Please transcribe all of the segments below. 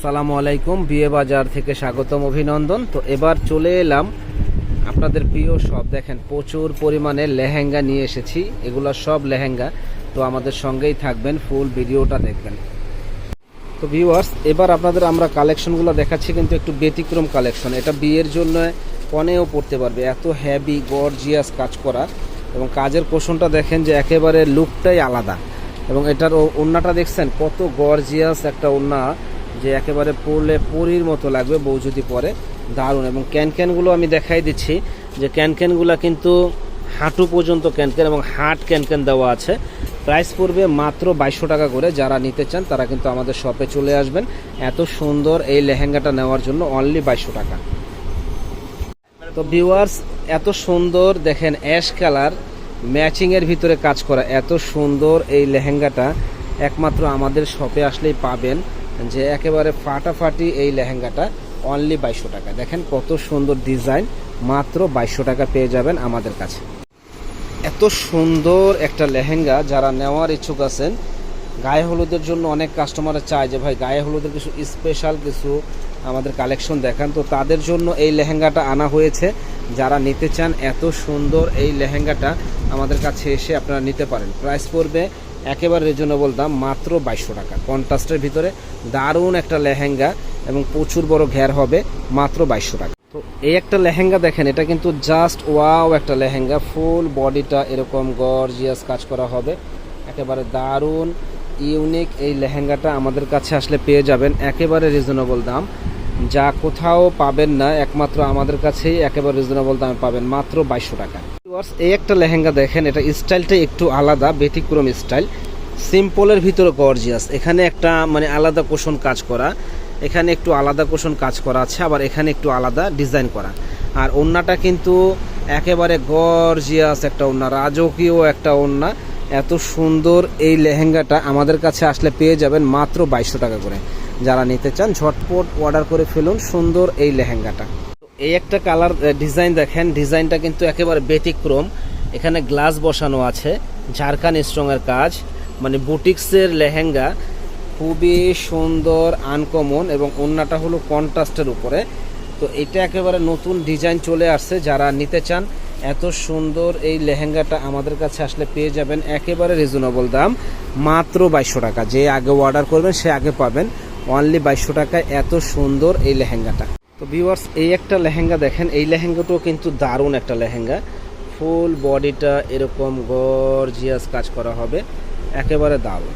আসসালামু আলাইকুম, বিয়ে বাজার থেকে স্বাগতম, অভিনন্দন। তো এবার চলে এলাম আপনাদের প্রিয় সব, দেখেন প্রচুর পরিমাণে লেহেঙ্গা নিয়ে এসেছি, এগুলো সব লেহেঙ্গা। তো আমাদের সঙ্গেই থাকবেন, ফুল ভিডিওটা দেখবেন। তো ভিউয়ার্স এবার আপনাদের আমরা কালেকশনগুলো দেখাচ্ছি, কিন্তু একটু ব্যতিক্রম কালেকশন। এটা বিয়ের জন্য কনেও পড়তে পারবে, এত হ্যাভি গর্জিয়াস কাজ করা। এবং কাজের পোষণটা দেখেন যে একেবারে লুকটাই আলাদা। এবং এটার ওড়নাটা দেখছেন, কত গর্জিয়াস একটা ওড়না যে একেবারে পরলে পরির মতো লাগবে, বউ যদি পরে, দারুণ। এবং ক্যান ক্যানগুলো আমি দেখাই দিচ্ছি যে ক্যান ক্যানগুলো কিন্তু হাঁটু পর্যন্ত ক্যানক্যান এবং হাট ক্যানক্যান দেওয়া আছে। প্রাইস পড়বে মাত্র বাইশশো টাকা করে। যারা নিতে চান, তারা কিন্তু আমাদের শপে চলে আসবেন। এত সুন্দর এই লেহেঙ্গাটা নেওয়ার জন্য অনলি বাইশশো টাকা। তো ভিউয়ার্স এত সুন্দর, দেখেন অ্যাশ কালার ম্যাচিং এর ভিতরে কাজ করা, এত সুন্দর এই লেহেঙ্গাটা। একমাত্র আমাদের শপে আসলেই পাবেন। যে একেবারে ফাটাফাটি এই লেহেঙ্গাটা অনলি বাইশশো টাকা। দেখেন কত সুন্দর ডিজাইন মাত্র বাইশশো টাকা পেয়ে যাবেন আমাদের কাছে। এত সুন্দর একটা লেহেঙ্গা যারা নেওয়ার ইচ্ছুক আছেন, গায়ে হলুদের জন্য অনেক কাস্টমার চায় যে, ভাই, গায়ে হলুদের কিছু স্পেশাল কিছু আমাদের কালেকশন দেখান। তো তাদের জন্য এই লেহেঙ্গাটা আনা হয়েছে। যারা নিতে চান, এত সুন্দর এই লেহেঙ্গাটা আমাদের কাছে এসে আপনারা নিতে পারেন। প্রাইস পড়বে একেবারে রিজনেবল দাম, মাত্র বাইশশো টাকা। কন্ট্রাস্টের ভিতরে দারুণ একটা লেহেঙ্গা এবং প্রচুর বড় ঘের হবে, মাত্র বাইশশো টাকা। তো এই একটা লেহেঙ্গা দেখেন, এটা কিন্তু জাস্ট ওয়াও একটা লেহেঙ্গা। ফুল বডিটা এরকম গর্জিয়াস কাজ করা হবে। একেবারে দারুণ ইউনিক এই লেহেঙ্গাটা আমাদের কাছে আসলে পেয়ে যাবেন, একেবারে রিজনেবল দাম। যা কোথাও পাবেন না, একমাত্র আমাদের কাছেই একেবারে রিজনেবল দামে পাবেন, মাত্র বাইশশো টাকা। এই একটা লেহেঙ্গা দেখেন, এটা স্টাইলটা একটু আলাদা, ব্যতিক্রম স্টাইল। সিম্পলের ভিতরে গর্জিয়াস এখানে একটা মানে আলাদা কোষণ কাজ করা, এখানে একটু আলাদা কোষণ কাজ করা আছে, আবার এখানে একটু আলাদা ডিজাইন করা। আর ওড়নাটা কিন্তু একেবারে গর্জিয়াস একটা ওড়না রাজকীয় একটা ওড়না এত সুন্দর এই লেহেঙ্গাটা আমাদের কাছে আসলে পেয়ে যাবেন মাত্র বাইশশো টাকা করে। যারা নিতে চান, ঝটপট অর্ডার করে ফেলুন সুন্দর এই লেহেঙ্গাটা। এই একটা কালার ডিজাইন দেখেন। ডিজাইনটা কিন্তু একেবারে ব্যতিক্রম। এখানে গ্লাস বসানো আছে, ঝাড়খান স্ট্রংয়ের কাজ। মানে বুটিক্সের লেহেঙ্গা, খুবই সুন্দর, আনকমন এবং ওড়নাটা হলো কন্ট্রাস্টের উপরে। তো এটা একেবারে নতুন ডিজাইন চলে আসছে, যারা নিতে চান, এত সুন্দর এই লেহেঙ্গাটা আমাদের কাছে আসলে পেয়ে যাবেন, একেবারে রিজনেবল দাম। মাত্র বাইশশো টাকা। যে আগে অর্ডার করবেন, সে আগে পাবেন। অনলি বাইশশো টাকায় এত সুন্দর এই লেহেঙ্গাটা। তো ভিউয়ার্স এই একটা লেহেঙ্গা দেখেন, এই লেহেঙ্গাটাও কিন্তু দারুণ একটা লেহেঙ্গা। ফুল বডিটা এরকম গর্জিয়াস কাজ করা হবে, একেবারে দারুণ।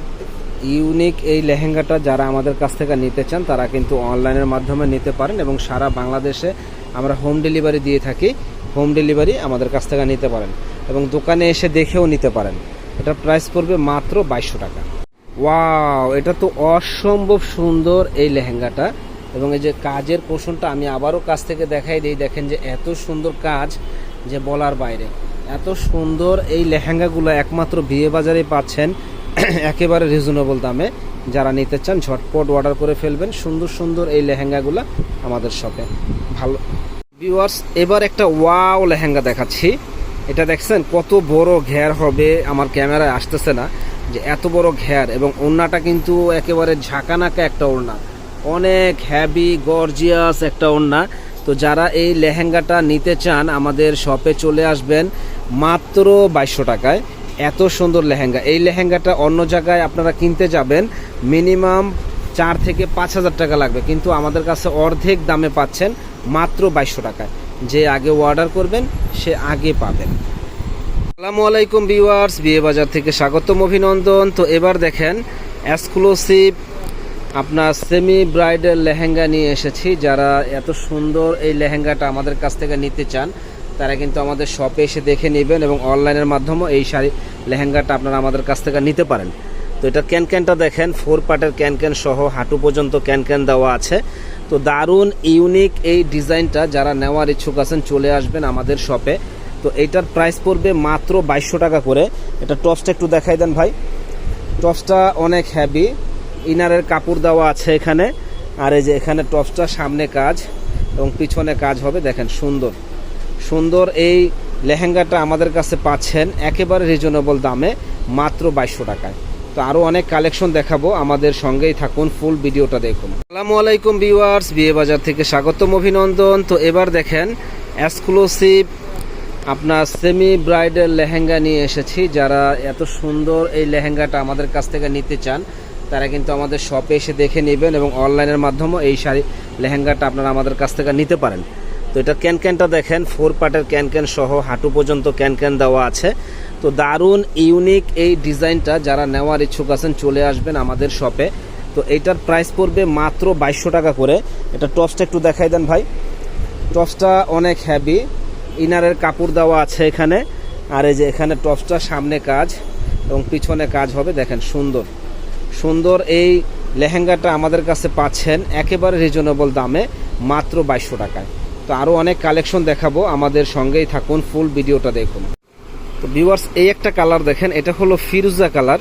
ইউনিক এই লেহেঙ্গাটা যারা আমাদের কাছ থেকে নিতে চান, তারা কিন্তু অনলাইনের মাধ্যমে নিতে পারেন এবং সারা বাংলাদেশে আমরা হোম ডেলিভারি দিয়ে থাকি হোম ডেলিভারি আমাদের কাছ থেকে নিতে পারেন এবং দোকানে এসে দেখেও নিতে পারেন। এটা প্রাইস পড়বে মাত্র বাইশশো টাকা। ওয়াও এটা তো অসম্ভব সুন্দর এই লেহেঙ্গাটা। এবং এই যে কাজের পোষণটা আমি আবারও কাছ থেকে দেখাই দিই, দেখেন যে এত সুন্দর কাজ যে বলার বাইরে। এত সুন্দর এই লেহেঙ্গাগুলো একমাত্র বিয়ে বাজারে পাচ্ছেন, একেবারে রিজনেবল দামে। যারা নিতে চান, ঝটপট অর্ডার করে ফেলবেন। সুন্দর সুন্দর এই লেহেঙ্গাগুলো আমাদের শপে। ভালো। ভিউয়ার্স এবার একটা ওয়াও লেহেঙ্গা দেখাচ্ছি। এটা দেখছেন, কত বড় ঘের হবে, আমার ক্যামেরায় আসতেছে না, যে এত বড় ঘের এবং ওড়নাটা কিন্তু একেবারে ঝাঁকানাকা একটা ওড়না। অনেক হ্যাভি গর্জিয়াস একটা ওড়না। তো যারা এই লেহেঙ্গাটা নিতে চান, আমাদের শপে চলে আসবেন মাত্র বাইশশো টাকায়। এত সুন্দর লেহেঙ্গা। এই লেহেঙ্গাটা অন্য জায়গায় আপনারা কিনতে যাবেন মিনিমাম চার থেকে পাঁচ হাজার টাকা লাগবে। কিন্তু আমাদের কাছে অর্ধেক দামে পাচ্ছেন মাত্র বাইশশো টাকায়। যে আগে অর্ডার করবেন, সে আগে পাবেন। আসসালামু আলাইকুম ভিউয়ার্স, বিয়ে বাজার থেকে স্বাগতম, অভিনন্দন। তো এবার দেখেন এক্সক্লুসিভ আপনার সেমি ব্রাইডাল লেহেঙ্গা নিয়ে এসেছি। যারা এত সুন্দর এই লেহেঙ্গাটা আমাদের কাছ থেকে নিতে চান, তারা কিন্তু আমাদের শপে এসে দেখে নেবেন এবং অনলাইনের মাধ্যমেও এই শাড়ি লেহেঙ্গাটা আপনারা আমাদের কাছ থেকে নিতে পারেন। তো এটা ক্যান ক্যানটা দেখেন ফোর পার্টের ক্যান ক্যান সহ হাঁটু পর্যন্ত ক্যান ক্যান দেওয়া আছে। তো দারুণ ইউনিক এই ডিজাইনটা যারা নেওয়ার ইচ্ছুক আছেন, চলে আসবেন আমাদের শপে তো এইটার প্রাইস পড়বে মাত্র বাইশশো টাকা করে। এটা টপসটা একটু দেখাই দেন ভাই। টপসটা অনেক হ্যাভি ইনারের কাপড় দেওয়া আছে এখানে। আর এই যে এখানে টপসটা সামনে কাজ এবং পিছনে কাজ হবে, দেখেন সুন্দর। সুন্দর এই লেহেঙ্গাটা আমাদের কাছে পাচ্ছেন একেবারে রিজনেবল দামে, মাত্র বাইশশো টাকায়। তো আরও অনেক কালেকশন দেখাবো, আমাদের সঙ্গেই থাকুন ফুল ভিডিওটা দেখুন। আসসালামু আলাইকুম ভিউয়ার্স বিয়ে বাজার থেকে স্বাগতম অভিনন্দন। তো এবার দেখেন এক্সক্লুসিভ আপনার সেমি ব্রাইডাল লেহেঙ্গা নিয়ে এসেছি। যারা এত সুন্দর এই লেহেঙ্গাটা আমাদের কাছ থেকে নিতে চান তারা কিন্তু আমাদের শপে এসে দেখে নেবেন এবং অনলাইনের মাধ্যমেও এই শাড়ি, লেহেঙ্গাটা আপনারা আমাদের কাছ থেকে নিতে পারেন। তো এটা ক্যান ক্যানটা দেখেন ফোর পার্টের ক্যান ক্যান সহ হাঁটু পর্যন্ত ক্যান ক্যান দেওয়া আছে। তো দারুণ ইউনিক এই ডিজাইনটা যারা নেওয়ার ইচ্ছুক আছেন, চলে আসবেন আমাদের শপে তো এইটার প্রাইস পড়বে মাত্র বাইশশো টাকা করে। এটা টপসটা একটু দেখাই দেন ভাই। টপসটা অনেক হ্যাভি ইনারের কাপড় দেওয়া আছে এখানে। আর এই যে এখানে টপসটা সামনে কাজ এবং পিছনে কাজ হবে, দেখেন সুন্দর। সুন্দর এই লেহেঙ্গাটা আমাদের কাছে পাচ্ছেন একেবারে রিজনেবল দামে, মাত্র বাইশশো টাকায়। তো আরও অনেক কালেকশন দেখাবো, আমাদের সঙ্গেই থাকুন ফুল ভিডিওটা দেখুন। তো ভিউয়ার্স এই একটা কালার দেখেন, এটা হলো ফিরুজা কালার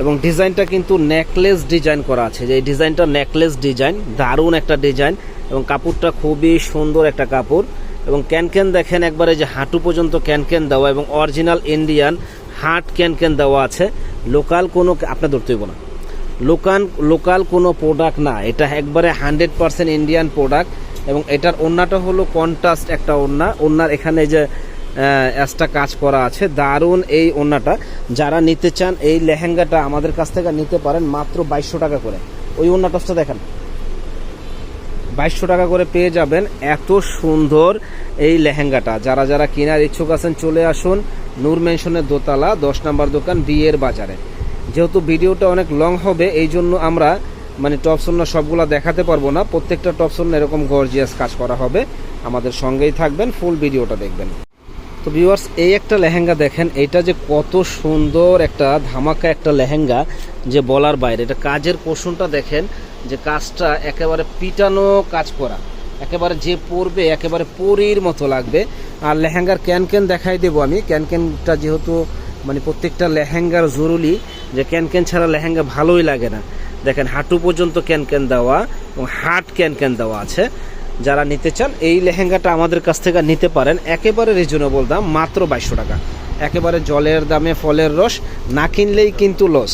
এবং ডিজাইনটা কিন্তু নেকলেস ডিজাইন করা আছে। যে এই ডিজাইনটা নেকলেস ডিজাইন দারুণ একটা ডিজাইন এবং কাপড়টা খুবই সুন্দর একটা কাপড়। এবং ক্যান ক্যান দেখেন, একবারে যে হাঁটু পর্যন্ত ক্যান ক্যান দেওয়া, এবং original Indian heart can can দেওয়া আছে। লোকাল কোনো, আপনার ধরতে হইব না। লোকাল লোকাল কোনো প্রোডাক্ট না। এটা একবারে হান্ড্রেড পার্সেন্ট ইন্ডিয়ান প্রোডাক্ট এবং এটার ওড়নাটা হলো কন্ট্রাস্ট একটা ওড়না। ওড়নার এখানে যে অ্যাসটা কাজ করা আছে, দারুণ এই ওড়নাটা। যারা নিতে চান, এই লেহেঙ্গাটা আমাদের কাছ থেকে নিতে পারেন মাত্র বাইশশো টাকা করে। ওই ওড়নাটা দেখেন। বাইশশো টাকা করে পেয়ে যাবেন এত সুন্দর এই লেহেঙ্গাটা। যারা যারা কেনার ইচ্ছুক আছেন, চলে আসুন। নূর মেনশনের দোতলা, দশ নম্বর দোকান বিয়ের বাজারে। যেহেতু ভিডিওটা অনেক লং হবে এই জন্য আমরা মানে টপ সন্না সবগুলো দেখাতে পারব না। প্রত্যেকটা টপসন্না এরকম গর্জিয়াস কাজ করা হবে। আমাদের সঙ্গেই থাকবেন ফুল ভিডিওটা দেখবেন। তো ভিউয়ার্স এই একটা লেহেঙ্গা দেখেন, এটা যে কত সুন্দর একটা ধামাকা একটা লেহেঙ্গা যে বলার বাইরে। এটা কাজের পোষণটা দেখেন, যে কাজটা একেবারে পিটানো কাজ করা। একেবারে যে পরবে, একেবারে পরির মতো লাগবে। আর লেহেঙ্গার ক্যান ক্যান দেখাই দেবো আমি। ক্যান ক্যানটা যেহেতু মানে প্রত্যেকটা লেহেঙ্গার জরুরি যে ক্যান ক্যান ছাড়া লেহেঙ্গা ভালোই লাগে না। দেখেন, হাঁটু পর্যন্ত ক্যান ক্যান দেওয়া এবং হাট ক্যান ক্যান দেওয়া আছে। যারা নিতে চান, এই লেহেঙ্গাটা আমাদের কাছ থেকে নিতে পারেন। একেবারে রিজনেবল দাম, মাত্র বাইশশো টাকা। একেবারে জলের দামে ফলের রস, না কিনলেই কিন্তু লস